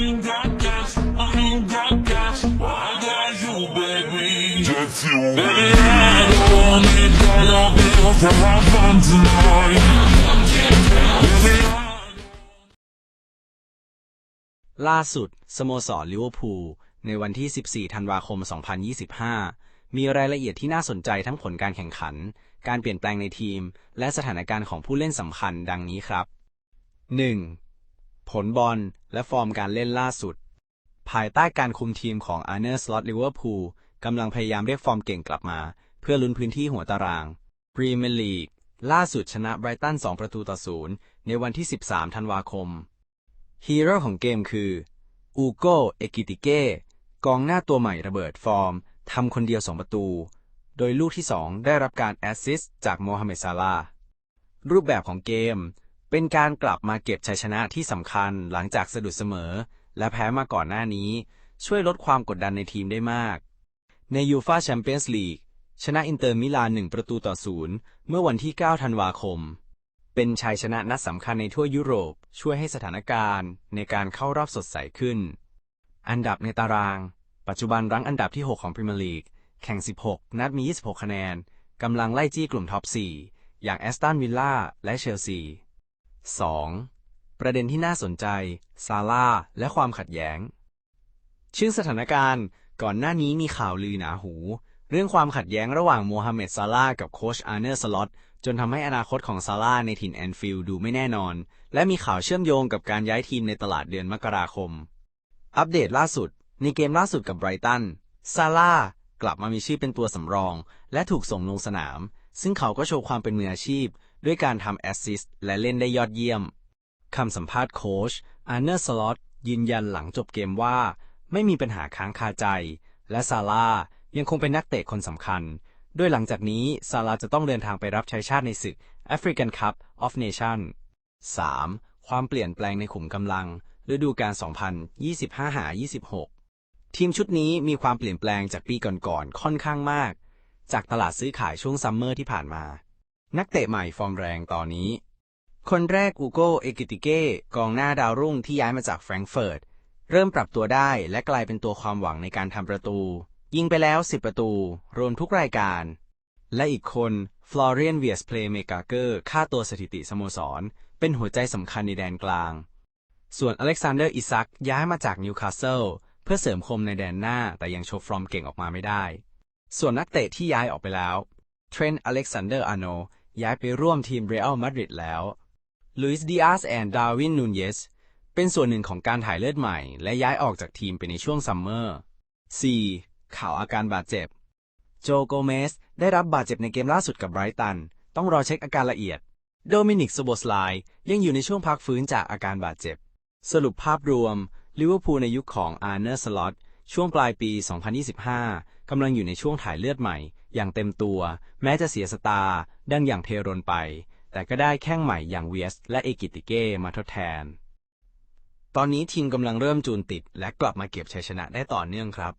ain't got gas, I ain't got gas. Well, I got you, baby. Just you. Baby, I don't want it, dollar bills to have fun tonight. Baby, ล่าสุด สโมสรลิเวอร์พูลในวันที่ 14 ธันวาคม 2025 มีรายละเอียดที่น่าสนใจทั้งผลการแข่งขัน การเปลี่ยนแปลงในทีม และสถานการณ์ของผู้เล่นสำคัญดังนี้ครับ 1. ผลบอล และฟอร์มการเล่นล่าสุด ภายใต้การคุมทีมของอาร์เนอร์สล็อตลิเวอร์พูลกำลังพยายามเรียกฟอร์มเก่งกลับมา เพื่อลุ้นพื้นที่หัวตารางพรีเมียร์ลีกล่าสุดชนะไบรตัน 2 ประตูต่อศูนย์ในวันที่ 13 ธันวาคม ฮีโร่ของเกมคือ อูโกเอกิติเก้ กองหน้าตัวใหม่ระเบิดฟอร์ม ทำคนเดียว 2 ประตู โดยลูกที่ 2 ได้รับการแอสซิสต์จากโมฮัมเหม็ดซาลา รูปแบบของเกม เป็นการกลับมาเก็บชัยชนะที่สำคัญหลังจากสะดุดเสมอ และแพ้มาก่อนหน้านี้ ช่วยลดความกดดันในทีมได้มาก ในยูฟาแชมเปี้ยนส์ลีกชนะอินเตอร์มิลาน1ประตูต่อศูนย์เมื่อวันที่ 9 ธันวาคม เป็นชัยชนะนัดสำคัญในทั่วยุโรป ช่วยให้สถานการณ์ในการเข้ารอบสดใสขึ้น อันดับในตาราง ปัจจุบันรั้งอันดับที่ 6 ของพรีเมียร์ลีก แข่ง 16 นัดมี 26 คะแนน กำลังไล่จี้กลุ่มท็อป 4 อย่างแอสตันวิลล่าและเชลซี 2. ประเด็นที่น่าสนใจ ซาร่า และความขัดแย้ง ชื่อสถานการณ์ก่อนหน้านี้มีข่าวลือหนาหู เรื่องความขัดแย้งระหว่างโมฮัมเหม็ดซาลาห์กับโค้ชอาร์เนอร์สล็อตจนทำให้อนาคตของซาร่าห์ในถิ่นแอนฟิลด์ดูไม่แน่นอน และมีข่าวเชื่อมโยงกับการย้ายทีมในตลาดเดือนมกราคม อัปเดตล่าสุด ในเกมล่าสุดกับไบรตัน ซาร่าห์กลับมามีชื่อเป็นตัวสำรอง และถูกส่งลงสนาม ซึ่งเขาก็โชว์ความเป็นมืออาชีพ ด้วยการทำแอสซิสต์และเล่นได้ยอดเยี่ยม คำสัมภาษณ์โค้ชอาร์เนอร์สล็อตยืนยันหลังจบเกมว่า ไม่มีปัญหาค้างคาใจ และซาร่ายังคงเป็นนักเตะคนสำคัญโดยหลังจากนี้ซาร่าจะต้องเดินทางไปรับใช้ชาติในศึก African Cup of Nations 3. ความเปลี่ยนแปลงในขุมกำลังฤดูกาล2025-26 ทีมชุดนี้มีความเปลี่ยนแปลงจากปีก่อนๆ ค่อนข้างมาก จากตลาดซื้อขายช่วงซัมเมอร์ที่ผ่านมา นักเตะใหม่ฟอร์มแรงตอนนี้ คนแรกอูโกเอกิติเก้กองหน้าดาวรุ่งที่ย้ายมาจากแฟรงก์เฟิร์ตเริ่มปรับตัวได้และกลายเป็นตัวความหวังในการทำประตู ยิงไปแล้ว 10 ประตู รวมทุกรายการ และอีกคนฟลอเรียนเวียสเพลเมกาเกอร์ค่าตัวสถิติสโมสร เป็นหัวใจสำคัญในแดนกลาง ส่วนอเล็กซานเดอร์อิซักย้ายมาจากนิวคาสเซิลเพื่อเสริมคมในแดนหน้าแต่ยังโชว์ฟอร์มเก่งออกมาไม่ได้ ส่วนนักเตะที่ย้ายออกไปแล้วเทรนต์อเล็กซานเดอร์อาโน ย้ายไปร่วมทีมเรอัลมาดริดแล้วลุยส์ดิอาสแอนด์ดาวินนูนเยสเป็นส่วนหนึ่งของการถ่ายเลือดใหม่ และย้ายออกจากทีมไปในช่วงซัมเมอร์ 4. ข่าวอาการบาดเจ็บ โจโกเมส ได้รับบาดเจ็บในเกมล่าสุดกับไบรตัน ต้องรอเช็คอาการละเอียด โดมินิกสโบสไลยังอยู่ในช่วงพักฟื้นจากอาการบาดเจ็บ สรุปภาพรวม ลิเวอร์พูลในยุคของอาร์เนอร์สล็อตช่วงปลายปี 2025 กำลังอยู่ในช่วงถ่ายเลือดใหม่ อย่างเต็มตัว แม้จะเสียสตาร์ดังอย่างเทโรนไป แต่ก็ได้แข้งใหม่อย่างเวียสและเอกิติเก้มาทดแทน ตอนนี้ทีมกำลังเริ่มจูนติดและกลับมาเก็บชัยชนะได้ต่อเนื่องครับ